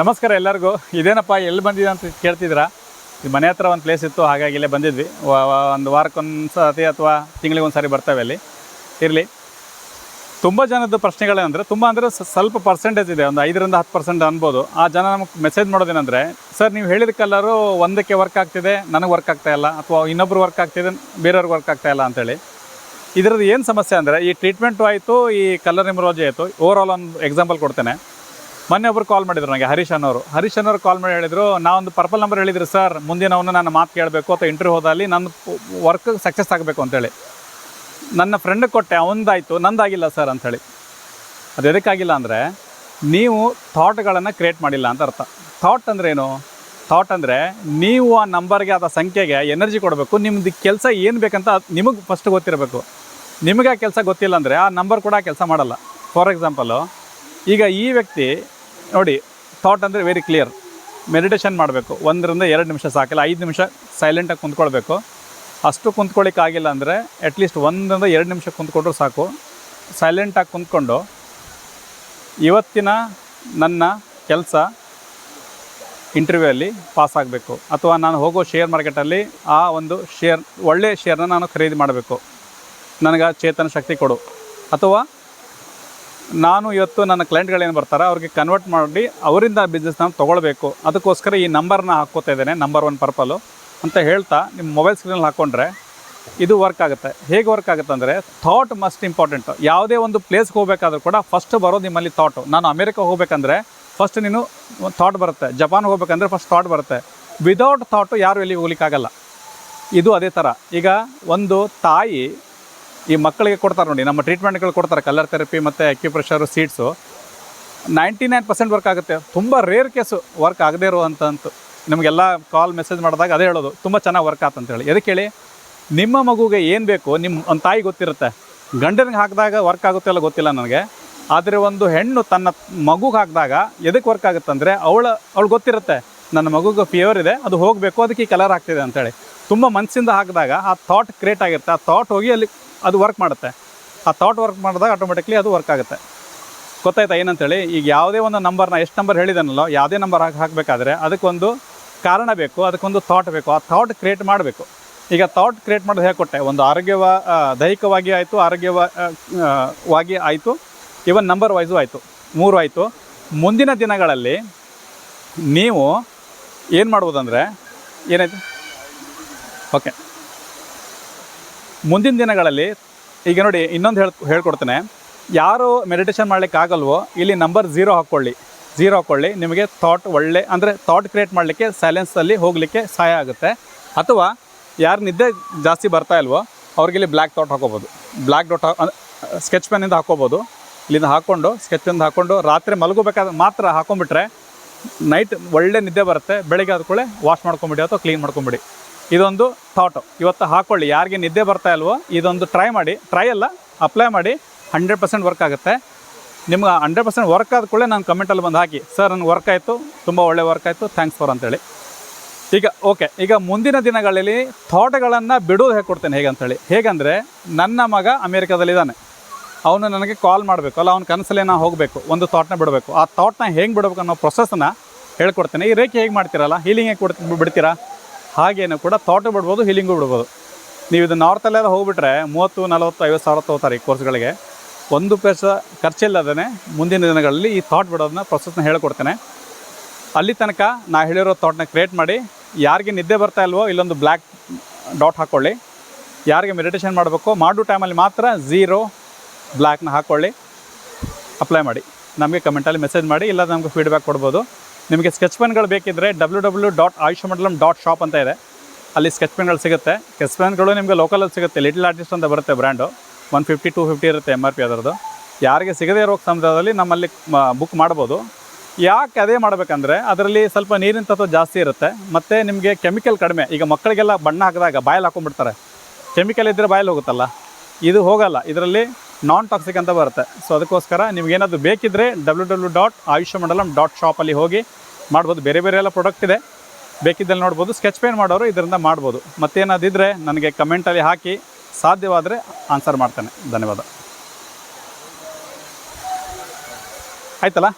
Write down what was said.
ನಮಸ್ಕಾರ ಎಲ್ಲರಿಗೂ. ಇದೇನಪ್ಪ, ಎಲ್ಲಿ ಬಂದಿದೆ ಅಂತ ಕೇಳ್ತಿದ್ದೀರಾ? ಈ ಮನೆ ಹತ್ರ ಒಂದು ಪ್ಲೇಸ್ ಇತ್ತು, ಹಾಗಾಗಿ ಇಲ್ಲೇ ಬಂದಿದ್ವಿ. ಒಂದು ವಾರಕ್ಕೊಂದು ಸತಿ ಅಥವಾ ತಿಂಗಳಿಗೆ ಒಂದು ಸಾರಿ ಬರ್ತವೆ ಅಲ್ಲಿ. ಇರಲಿ. ತುಂಬ ಜನದ ಪ್ರಶ್ನೆಗಳೇನೆಂದರೆ ತುಂಬ ಅಂದರೆ ಸ್ವಲ್ಪ ಪರ್ಸೆಂಟೇಜ್ ಇದೆ. ಒಂದು ಐದರಿಂದ ಹತ್ತು ಪರ್ಸೆಂಟ್ ಅನ್ಬೋದು. ಆ ಜನ ನಮಗೆ ಮೆಸೇಜ್ ಮಾಡೋದೇನೆಂದರೆ, ಸರ್, ನೀವು ಹೇಳಿದ ಕಲ್ಲರು ಒಂದಕ್ಕೆ ವರ್ಕ್ ಆಗ್ತಿದೆ, ನನಗೆ ವರ್ಕ್ ಆಗ್ತಾಯಿಲ್ಲ ಅಥವಾ ಇನ್ನೊಬ್ರು ವರ್ಕ್ ಆಗ್ತಿದೆ, ಬೇರೆಯವ್ರಿಗೆ ವರ್ಕ್ ಆಗ್ತಾಯಿಲ್ಲ ಅಂತೇಳಿ ಇದರದ್ದು ಏನು ಸಮಸ್ಯೆ ಅಂದರೆ, ಈ ಟ್ರೀಟ್ಮೆಂಟು ಆಯಿತು, ಈ ಕಲರ್ ನಿಮ್ರೋಜಿ ಆಯಿತು. ಓವರ್ ಆಲ್ ಒಂದು ಎಕ್ಸಾಂಪಲ್ ಕೊಡ್ತೇನೆ. ಮೊನ್ನೆ ಒಬ್ರು ಕಾಲ್ ಮಾಡಿದ್ರು ನನಗೆ ಹರೀಶ್ ಅನ್ನೋರು. ಹರೀಶ್ ಅನ್ನೋರು ಕಾಲ್ ಮಾಡಿ ಹೇಳಿದ್ರು, ನಾವೊಂದು ಪರ್ಪಲ್ ನಂಬರ್ ಹೇಳಿದ್ರು ಸರ್ ಮುಂದಿನವನ್ನ ನಾನು ಮಾತು ಕೇಳಬೇಕು ಅಥವಾ ಇಂಟರ್ವ್ಯೂ ಹೋದಲ್ಲಿ ನನ್ನ ವರ್ಕ್ ಸಕ್ಸಸ್ ಆಗಬೇಕು ಅಂತೇಳಿ. ನನ್ನ ಫ್ರೆಂಡ್ ಕೊಟ್ಟೆ ಅವನದಾಯಿತು ನಂದಾಗಿಲ್ಲ ಸರ್ ಅಂಥೇಳಿ ಅದು ಎದಕ್ಕಾಗಿಲ್ಲ ಅಂದರೆ, ನೀವು ಥಾಟ್ಗಳನ್ನು ಕ್ರಿಯೇಟ್ ಮಾಡಿಲ್ಲ ಅಂತ ಅರ್ಥ. ಥಾಟ್ ಅಂದ್ರೆ ಏನು? ಥಾಟ್ ಅಂದರೆ, ನೀವು ಆ ನಂಬರ್ಗೆ ಆದ ಸಂಖ್ಯೆಗೆ ಎನರ್ಜಿ ಕೊಡಬೇಕು, ನಿಮ್ದು ಕೆಲಸ ಏನು ಬೇಕಂತ ನಿಮಗೆ ಫಸ್ಟ್ ಗೊತ್ತಿರಬೇಕು. ನಿಮಗೆ ಆ ಕೆಲಸ ಗೊತ್ತಿಲ್ಲ ಅಂದರೆ, ಆ ನಂಬರ್ ಕೂಡ ಕೆಲಸ ಮಾಡಲ್ಲ. ಫಾರ್ ಎಕ್ಸಾಂಪಲು ಈಗ ಈ ವ್ಯಕ್ತಿ ನೋಡಿ ಥಾಟ್ ಅಂದರೆ ವೆರಿ ಕ್ಲಿಯರ್ ಮೆಡಿಟೇಷನ್ ಮಾಡಬೇಕು. ಒಂದರಿಂದ ಎರಡು ನಿಮಿಷ ಸಾಕಿಲ್ಲ. ಐದು ನಿಮಿಷ ಸೈಲೆಂಟಾಗಿ ಕುಂತ್ಕೊಳ್ಬೇಕು. ಅಷ್ಟು ಕುಂತ್ಕೊಳ್ಳಿಕ್ಕಾಗಿಲ್ಲ ಅಂದರೆ ಅಟ್ಲೀಸ್ಟ್ ಒಂದರಿಂದ ಎರಡು ನಿಮಿಷ ಕುಂತ್ಕೊಂಡ್ರೂ ಸಾಕು. ಸೈಲೆಂಟಾಗಿ ಕುಂತ್ಕೊಂಡು ಇವತ್ತಿನ ನನ್ನ ಕೆಲಸ ಇಂಟರ್ವ್ಯೂ ಅಲ್ಲಿ ಪಾಸ್ ಆಗಬೇಕು. ಅಥವಾ ನಾನು ಹೋಗೋ ಶೇರ್ ಮಾರ್ಕೆಟಲ್ಲಿ ಆ ಒಂದು ಶೇರ್ ಒಳ್ಳೆಯ ಶೇರ್ನ ನಾನು ಖರೀದಿ ಮಾಡಬೇಕು. ನನಗೆ ಚೇತನ ಶಕ್ತಿ ಕೊಡು. ಅಥವಾ ನಾನು ಇವತ್ತು ನನ್ನ ಕ್ಲೈಂಟ್ಗಳೇನು ಬರ್ತಾರೆ, ಅವ್ರಿಗೆ ಕನ್ವರ್ಟ್ ಮಾಡಿ ಅವರಿಂದ ಬಿಸ್ನೆಸ್ ನಾನು ತೊಗೊಳ್ಬೇಕು. ಅದಕ್ಕೋಸ್ಕರ ಈ ನಂಬರ್ನ ಹಾಕ್ಕೋತಾ ಇದ್ದೇನೆ ನಂಬರ್ ಒನ್ ಪರ್ಪಲು ಅಂತ ಹೇಳ್ತಾ ನಿಮ್ಮ ಮೊಬೈಲ್ ಸ್ಕ್ರೀನಲ್ಲಿ ಹಾಕ್ಕೊಂಡ್ರೆ ಇದು ವರ್ಕ್ ಆಗುತ್ತೆ. ಹೇಗೆ ವರ್ಕ್ ಆಗುತ್ತೆ ಅಂದರೆ ಥಾಟ್ ಮಸ್ಟ್ ಇಂಪಾರ್ಟೆಂಟ್ ಯಾವುದೇ ಒಂದು ಪ್ಲೇಸ್ಗೆ ಹೋಗಬೇಕಾದ್ರೂ ಕೂಡ ಫಸ್ಟ್ ಬರೋದು ನಿಮ್ಮಲ್ಲಿ ಥಾಟು ನಾನು ಅಮೇರಿಕ ಹೋಗಬೇಕಂದ್ರೆ ಫಸ್ಟ್ ನೀನು ಥಾಟ್ ಬರುತ್ತೆ. ಜಪಾನ್ ಹೋಗ್ಬೇಕಂದ್ರೆ ಫಸ್ಟ್ ಥಾಟ್ ಬರುತ್ತೆ. ವಿದೌಟ್ ಥಾಟು ಯಾರು ಎಲ್ಲಿ ಹೋಗ್ಲಿಕ್ಕಾಗಲ್ಲ. ಇದು ಅದೇ ಥರ ಈಗ ಒಂದು ತಾಯಿ ಈ ಮಕ್ಕಳಿಗೆ ಕೊಡ್ತಾರೆ ನೋಡಿ, ನಮ್ಮ ಟ್ರೀಟ್ಮೆಂಟ್ಗಳು ಕೊಡ್ತಾರೆ ಕಲರ್ ಥೆರಪಿ ಮತ್ತು acupressure seats ninety nine percent work ಆಗುತ್ತೆ. ತುಂಬ ರೇರ್ ಕೇಸು ವರ್ಕ್ ಆಗದೇ ಇರುವಂಥದ್ದು ನಿಮಗೆಲ್ಲ ಕಾಲ್ ಮೆಸೇಜ್ ಮಾಡಿದಾಗ ಅದೇ ಹೇಳೋದು, ತುಂಬ ಚೆನ್ನಾಗಿ ವರ್ಕ್ ಆತಂತ ಹೇಳಿ ಎದಕ್ಕೆ ಹೇಳಿ, ನಿಮ್ಮ ಮಗುಗೆ ಏನು ಬೇಕು ನಿಮ್ಮ ಒಂದು ತಾಯಿ ಗೊತ್ತಿರುತ್ತೆ. ಗಂಡನಿಗೆ ಹಾಕಿದಾಗ ವರ್ಕ್ ಆಗುತ್ತೆ ಅಲ್ಲ ಗೊತ್ತಿಲ್ಲ ನನಗೆ. ಆದರೆ ಒಂದು ಹೆಣ್ಣು ತನ್ನ ಮಗುಗೆ ಹಾಕಿದಾಗ ಎದಕ್ಕೆ ವರ್ಕ್ ಆಗುತ್ತೆ ಅಂದರೆ, ಅವಳು ಅವಳು ಗೊತ್ತಿರುತ್ತೆ, ನನ್ನ ಮಗುಗೆ ಫಿಯವರ್ ಇದೆ, ಅದು ಹೋಗಬೇಕು, ಅದಕ್ಕೆ ಈ ಕಲರ್ ಆಗ್ತಿದೆ ಅಂತೇಳಿ. ತುಂಬ ಮನಸ್ಸಿಂದ ಹಾಕಿದಾಗ ಆ ಥಾಟ್ ಕ್ರಿಯೇಟ್ ಆಗಿರುತ್ತೆ. ಆ ಥಾಟ್ ಹೋಗಿ ಅಲ್ಲಿ ಅದು ವರ್ಕ್ ಮಾಡುತ್ತೆ. ಆ ಥಾಟ್ ವರ್ಕ್ ಮಾಡಿದಾಗ ಆಟೋಮೆಟಿಕ್ಲಿ ಅದು ವರ್ಕ್ ಆಗುತ್ತೆ. ಗೊತ್ತಾಯ್ತಾ ಏನಂತೇಳಿ? ಈಗ ಯಾವುದೇ ಒಂದು ನಂಬರ್ನ ಎಷ್ಟು ನಂಬರ್ ಹೇಳಿದನಲ್ಲೋ, ಯಾವುದೇ ನಂಬರ್ ಹಾಕಿ ಹಾಕಬೇಕಾದ್ರೆ ಅದಕ್ಕೊಂದು ಕಾರಣ ಬೇಕು, ಅದಕ್ಕೊಂದು ಥಾಟ್ ಬೇಕು. ಆ ಥಾಟ್ ಕ್ರಿಯೇಟ್ ಮಾಡಬೇಕು. ಈಗ ಥಾಟ್ ಕ್ರಿಯೇಟ್ ಮಾಡೋದು ಹೇಗೆ ಕೊಟ್ಟೆ? ಒಂದು ಆರೋಗ್ಯವ ದೈಹಿಕವಾಗಿ ಆಯಿತು ಆರೋಗ್ಯವಾಗಿ ಆಯಿತು ಇವನ್ ನಂಬರ್ ವೈಸು ಆಯಿತು. ಮೂರು ಆಯಿತು. ಮುಂದಿನ ದಿನಗಳಲ್ಲಿ ನೀವು ಏನು ಮಾಡ್ಬೋದಂದರೆ, ಏನಾಯಿತು? ಓಕೆ ಮುಂದಿನ ದಿನಗಳಲ್ಲಿ, ಈಗ ನೋಡಿ, ಇನ್ನೊಂದು ಹೇಳ್, ಹೇಳ್ಕೊಡ್ತೇನೆ. ಯಾರು ಮೆಡಿಟೇಷನ್ ಮಾಡ್ಲಿಕ್ಕೆ ಆಗಲ್ವೋ ಇಲ್ಲಿ ನಂಬರ್ ಝೀರೋ ಹಾಕ್ಕೊಳ್ಳಿ. ಝೀರೋ ಹಾಕ್ಕೊಳ್ಳಿ. ನಿಮಗೆ ಥಾಟ್ ಒಳ್ಳೆ, ಅಂದರೆ ಥಾಟ್ ಕ್ರಿಯೇಟ್ ಮಾಡಲಿಕ್ಕೆ ಸೈಲೆನ್ಸಲ್ಲಿ ಹೋಗಲಿಕ್ಕೆ ಸಹಾಯ ಆಗುತ್ತೆ. ಅಥವಾ ಯಾರು ನಿದ್ದೆ ಜಾಸ್ತಿ ಬರ್ತಾ ಇಲ್ವೋ, ಅವ್ರಿಗೆ ಇಲ್ಲಿ ಬ್ಲ್ಯಾಕ್ ಥಾಟ್ ಹಾಕೋಬೋದು ಬ್ಲ್ಯಾಕ್ ಡಾಟ್ ಸ್ಕೆಚ್ ಪೆನ್ನಿಂದ ಹಾಕೋಬೋದು ಇಲ್ಲಿಂದ ಹಾಕ್ಕೊಂಡು ಸ್ಕೆಚ್ ಪೆನ್ ಹಾಕ್ಕೊಂಡು, ರಾತ್ರಿ ಮಲಗಬೇಕಾದ ಮಾತ್ರ ಹಾಕೊಂಡ್ಬಿಟ್ರೆ ನೈಟ್ ಒಳ್ಳೆ ನಿದ್ದೆ ಬರುತ್ತೆ. ಬೆಳಗ್ಗೆ ಆದ ವಾಶ್ ಮಾಡ್ಕೊಂಬಿಡಿ ಅಥವಾ ಕ್ಲೀನ್ ಮಾಡ್ಕೊಂಬಿಡಿ. ಇದೊಂದು ಥಾಟು ಇವತ್ತು ಹಾಕ್ಕೊಳ್ಳಿ ಯಾರಿಗೆ ನಿದ್ದೆ ಬರ್ತಾ ಇಲ್ವೋ, ಇದೊಂದು ಟ್ರೈ ಮಾಡಿ. ಟ್ರೈ ಅಲ್ಲ ಅಪ್ಲೈ ಮಾಡಿ ಹಂಡ್ರೆಡ್ ಪರ್ಸೆಂಟ್ ವರ್ಕ್ ಆಗುತ್ತೆ. ನಿಮ್ಗೆ ಹಂಡ್ರೆಡ್ ಪರ್ಸೆಂಟ್ ವರ್ಕ್ ಆದ ಕೂಡಲೇ ನಾನು ಕಮೆಂಟಲ್ಲಿ ಬಂದು ಹಾಕಿ ಸರ್ ನನಗೆ ವರ್ಕ್ ಆಯಿತು, ತುಂಬ ಒಳ್ಳೆ ವರ್ಕ್ ಆಯಿತು ಥ್ಯಾಂಕ್ಸ್ ಫಾರ್ ಅಂತೇಳಿ. ಈಗ ಓಕೆ ಈಗ ಮುಂದಿನ ದಿನಗಳಲ್ಲಿ ಥಾಟ್ಗಳನ್ನು ಬಿಡೋದು ಹೇಗೆ ಕೊಡ್ತೇನೆ, ಹೇಗೆ ಅಂತೇಳಿ. ಹೇಗಂದರೆ ನನ್ನ ಮಗ ಅಮೇರಿಕಾದಲ್ಲಿದ್ದಾನೆ ಅವನು ನನಗೆ ಕಾಲ್ ಮಾಡಬೇಕು. ಅಲ್ಲ, ಅವ್ನ ಕನಸಲ್ಲೇ ನಾನು ಹೋಗಬೇಕು. ಒಂದು ಥಾಟ್ನ ಬಿಡಬೇಕು. ಆ ಥಾಟ್ನ ಹೆಂಗೆ ಬಿಡಬೇಕು ಅನ್ನೋ ಪ್ರೊಸೆಸ್ನ ಹೇಳ್ಕೊಡ್ತೇನೆ. ಈ ರೇಖೆ ಹೇಗೆ ಮಾಡ್ತೀರಲ್ಲ? ಹೀಲಿಂಗ್ ಹೇಗೆ ಕೊಡ್ ಬಿಡ್ತೀರಾ? ಹಾಗೇನು ಕೂಡ ಥಾಟು ಬಿಡ್ಬೋದು, ಹೀಲಿಂಗು ಬಿಡ್ಬೋದು. ನೀವು ಇದು ನಾರ್ತಲ್ಲೆಲ್ಲ ಹೋಗ್ಬಿಟ್ರೆ ಮೂವತ್ತು, ನಲವತ್ತು, ಐವತ್ತು ಸಾವಿರ ತೊಗೋತಾರೆ ಈ ಕೋರ್ಸ್ಗಳಿಗೆ ಒಂದು ಪೈಸಾ ಖರ್ಚಿಲ್ಲದೇ ಮುಂದಿನ ದಿನಗಳಲ್ಲಿ ಈ ಥಾಟ್ ಬಿಡೋದನ್ನ ಪ್ರೊಸೆಸ್ನ ಹೇಳ್ಕೊಡ್ತೇನೆ. ಅಲ್ಲಿ ತನಕ ನಾ ಹೇಳಿರೋ ಥಾಟ್ನ ಕ್ರಿಯೇಟ್ ಮಾಡಿ, ಯಾರಿಗೆ ನಿದ್ದೆ ಬರ್ತಾ ಇಲ್ವೋ ಇಲ್ಲೊಂದು ಬ್ಲ್ಯಾಕ್ ಡಾಟ್ ಹಾಕ್ಕೊಳ್ಳಿ ಯಾರಿಗೆ ಮೆಡಿಟೇಷನ್ ಮಾಡಬೇಕು ಮಾಡೋ ಟೈಮಲ್ಲಿ ಮಾತ್ರ ಝೀರೋ ಬ್ಲ್ಯಾಕ್ನ ಹಾಕ್ಕೊಳ್ಳಿ ಅಪ್ಲೈ ಮಾಡಿ. ನಮಗೆ ಕಮೆಂಟಲ್ಲಿ ಮೆಸೇಜ್ ಮಾಡಿ ಇಲ್ಲ ನಮಗೆ ಫೀಡ್ಬ್ಯಾಕ್ ಕೊಡ್ಬೋದು. ನಿಮಗೆ ಸ್ಕೆಚ್ ಪೆನ್ಗಳು ಬೇಕಿದ್ದರೆ W W dot Ayushmandalam dot shop ಅಂತ ಇದೆ. ಅಲ್ಲಿ ಸ್ಕೆಚ್ ಪೆನ್ಗಳು ಸಿಗುತ್ತೆ. ಸ್ಕೆಚ್ ಪೆನ್ಗಳು ನಿಮಗೆ ಲೋಕಲಲ್ಲಿ ಸಿಗುತ್ತೆ. ಲಿಟಲ್ ಆರ್ಟಿಸ್ಟ್ ಅಂತ ಬರುತ್ತೆ brand one fifty two fifty ಇರುತ್ತೆ ಎಂ ಆರ್ ಪಿ ಅದರದ್ದು. ಯಾರಿಗೆ ಸಿಗದೇ ಇರೋ ಸಮುದಾಯದಲ್ಲಿ ನಮ್ಮಲ್ಲಿ ಬುಕ್ ಮಾಡ್ಬೋದು. ಯಾಕೆ ಅದೇ ಮಾಡಬೇಕಂದ್ರೆ ಅದರಲ್ಲಿ ಸ್ವಲ್ಪ ನೀರಿನ ತತ್ವ ಜಾಸ್ತಿ ಇರುತ್ತೆ. ಮತ್ತು ನಿಮಗೆ ಕೆಮಿಕಲ್ ಕಡಿಮೆ. ಈಗ ಮಕ್ಕಳಿಗೆಲ್ಲ ಬಣ್ಣ ಹಾಕಿದಾಗ ಬಾಯಲ್ಲಿ ಹಾಕೊಂಡ್ಬಿಡ್ತಾರೆ. ಕೆಮಿಕಲ್ ಇದ್ದರೆ ಬಾಯಲ್ಲಿ ಹೋಗುತ್ತಲ್ಲ. ಇದು ಹೋಗಲ್ಲ. ಇದರಲ್ಲಿ ನಾನ್ ಟಾಕ್ಸಿಕ್ ಅಂತ ಬರುತ್ತೆ. ಸೊ ಅದಕ್ಕೋಸ್ಕರ ನಿಮಗೇನಾದರೂ ಬೇಕಿದ್ದರೆ ಡಬ್ಲ್ಯೂ ಡಬ್ಲ್ಯೂ ಡಾಟ್ ಆಯುಷ್ಯ ಮಂಡಲಂ ಡಾಟ್ ಶಾಪಲ್ಲಿ ಹೋಗಿ ಮಾಡ್ಬೋದು. ಬೇರೆ ಬೇರೆ ಎಲ್ಲ ಪ್ರಾಡಕ್ಟ್ ಇದೆ. ಬೇಕಿದ್ದಲ್ಲಿ ನೋಡ್ಬೋದು. ಸ್ಕೆಚ್ ಪೇನ್ ಮಾಡೋರು ಇದರಿಂದ ಮಾಡ್ಬೋದು. ಮತ್ತೇನಾದಿದ್ದರೆ ನನಗೆ ಕಮೆಂಟಲ್ಲಿ ಹಾಕಿ ಸಾಧ್ಯವಾದರೆ ಆನ್ಸರ್ ಮಾಡ್ತೇನೆ. ಧನ್ಯವಾದ. ಆಯ್ತಲ್ಲ?